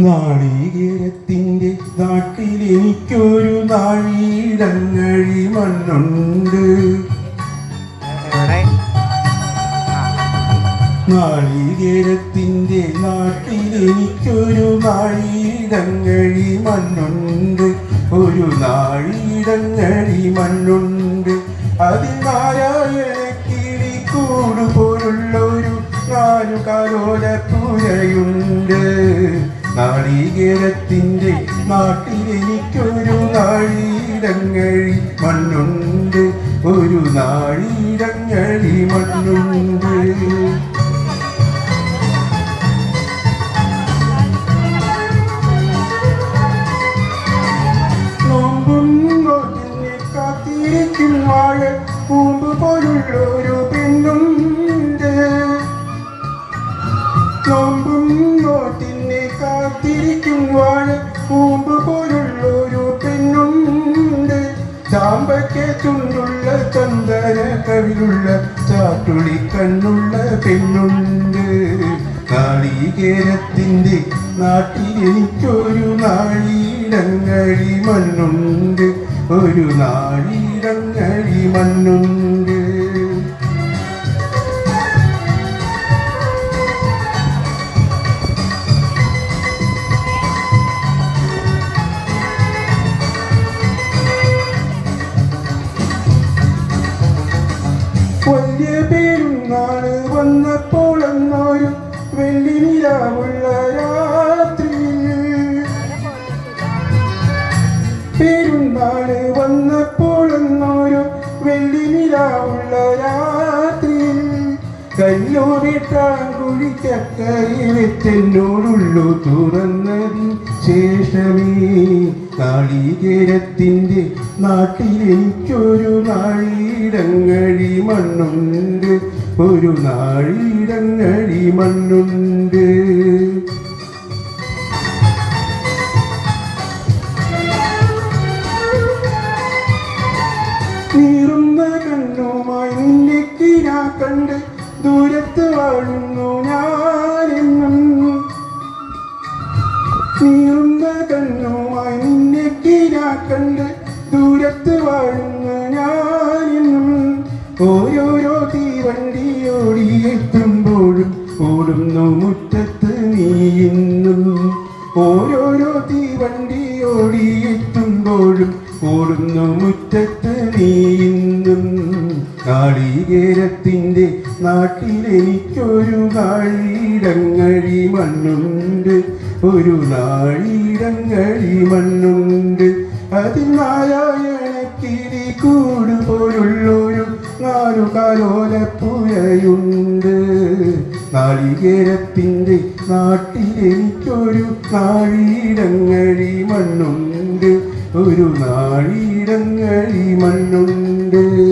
നാളികേരത്തിന്റെ നാട്ടിൽ എനിക്കൊരു നാഴീടങ്ങഴി മണ്ണുണ്ട്. നാളികേരത്തിന്റെ നാട്ടിൽ എനിക്കൊരു നാഴിയിടങ്ങഴി മണ്ണുണ്ട്. ഒരു നാഴിയിടങ്ങഴി മണ്ണുണ്ട്. അതിൽ നാരായണ കിളി കൂട് പോലുള്ളൊരു നാലു കലോല പുരയുണ്ട് നാളികേരത്തിന്റെ നാട്ടിൽ എനിക്കൊരു നാഴിയിടങ്ങഴി മണ്ണുണ്ട്. ഒരു നാഴിയിടങ്ങഴി മണ്ണുണ്ട്. നോമ്പും കാത്തിരിക്കും വാഴ പൂമ്പ് പോലുള്ളൊരു കാത്തിരിക്കും വാഴ. പൂമ്പ് പോലുള്ളൊരു പെണ്ണുണ്ട്. ചാമ്പയ്ക്ക് ചുണ്ടുള്ള ചന്ദന കവിലുള്ള ചാട്ടുളി കണ്ണുള്ള പെണ്ണുണ്ട്. നാളികേരത്തിന്റെ നാട്ടിൽ എനിക്കൊരു നാഴിയിടങ്ങഴി മണ്ണുണ്ട്. ഒരു നാഴിയിടങ്ങഴി മണ്ണുണ്ട്. വലിയ പെരുന്നാൾ വന്നപ്പോൾ എന്നൊരു വെള്ളി നിലാവുള്ള രാത്രിയിൽ പെരുന്നാൾ വന്നപ്പോൾ എന്നൊരു വെള്ളി നിലാവുള്ള രാത്രിയിൽ കല്ലൂരിട്ടാങ്കുഴി ചക്കയിൽ വെച്ചെന്നോടുള്ളു തുറന്നതിന് ശേഷമേ. നാളികേരത്തിന്റെ നാട്ടിലേക്കൊരു നാഴിടങ്ങഴി മണ്ണുണ്ട്. ഒരു നാഴിയിടങ്ങഴി മണ്ണുണ്ട്. നീറുന്ന കണ്ണുമായി നിന്നെ കിനാ കണ്ട് ദൂരത്ത് വാഴുന്നു ഞാനെന്നും. നീറുന്ന കിനാ കണ്ട് ദൂരത്ത് വാഴുന്ന ഞാനും ഓരോരോ തീവണ്ടി ഓടിയെത്തുമ്പോഴും ഓടുന്നു മുറ്റത്ത് നീ ഇന്നും. ഓരോരോ തീവണ്ടി ഓടിയെത്തുമ്പോഴും ഓടുന്നു മുറ്റത്ത് നീ കാളികേരത്തിന്റെ നാട്ടിലെനിക്കൊരു കാളിയിടങ്ങഴി മണ്ണുണ്ട്. ഒരു നാളിയിടങ്ങഴി മണ്ണുണ്ട്. കിളി കൂട് പോലുള്ളൊരു നാലു കാലോലപ്പുഴയുണ്ട് നാളികേരത്തിന്റെ നാട്ടിൽ എനിക്കൊരു നാഴിയിടങ്ങഴി മണ്ണുണ്ട്. ഒരു നാഴിയിടങ്ങഴി മണ്ണുണ്ട്.